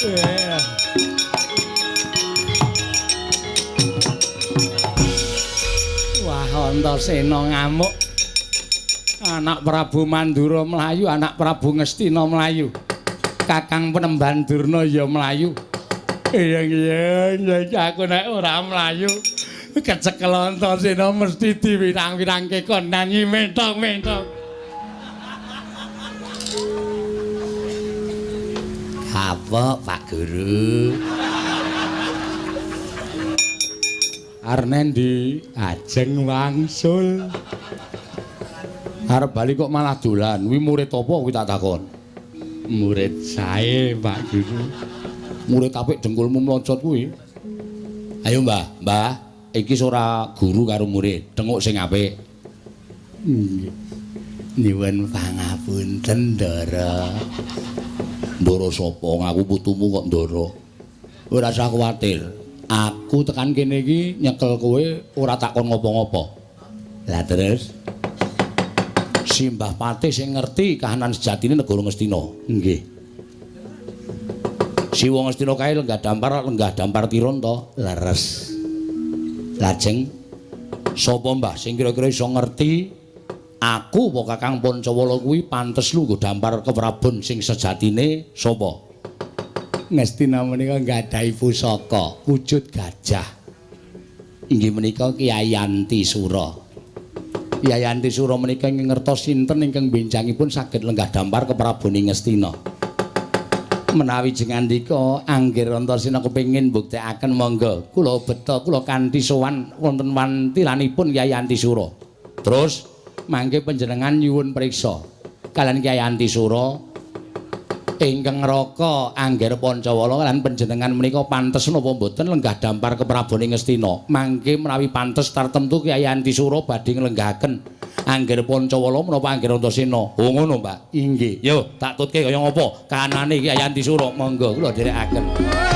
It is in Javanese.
Wah, Antasena ngamuk. Anak Prabu Mandura melayu, anak Prabu Ngestina melayu. Kakang Penemban Durna ya melayu. Iya iya, aku nek ora melayu kecekel Antasena mesti diwirang-wirangke kon nyanyi mentok-mentok. Apa Pak Guru? Arnen di ajeng wangsul. Arep bali kok malah dolan. Kuwi murid apa kuwi tak takon? Murid sae, Pak Guru. Murid apik dengkulmu mlonjot kuwi. Ayo Mbah, Mbah, iki ora guru karo murid, denguk sing apik. Nggih. Nyuwun pangapunten, Ndara. Ndara sapa? Ngaku putumu kok Ndara. Ora usah kuwatir. Aku tekan kene iki nyekel kowe ora takon ngopo-ngopo. Lah terus Simbah Patih sing ngerti kahanan sejatine negara Ngastina. nggih. Si wong Ngastina kae lenggah dampar lenggah dampar tiron to. Leres. Lajeng sapa Mbah sing kira-kira iso ngerti aku apa Kakang Pancawala kuwi pantes lu nggo dampar keprabon sing sejatine sapa? Ngestina menika nggadahi pusaka wujud gajah. Inggih menika Kyai Yanti Sura. Yayanti Sura menika ingkang ngertos sinten ingkang benjangipun saged lenggah dampar kepraboning Ngastina. Menawi jengandika Anggir Antasena kepengin mbuktekaken monggo kula beta kula kanthi sowan wonten wantilanipun Kyai Yanti Sura. Terus mangke panjenengan nyuwun priksa kalian Kyai Yanti Sura ingkang ngraka Anggir Pancawala lan panjenengan menika pantes napa mboten lenggah dampar kepraboning Ngastina. Mangke menawi pantes tartemtu Kyai Yanti Sura badhe nglenggahaken Anggir Pancawala menapa Anggir Antasena. oh ngono, Mbak. Inggih. Yo, tak tutke kaya ngopo? Kanane Kyai Yanti Sura. Monggo kula dherekaken.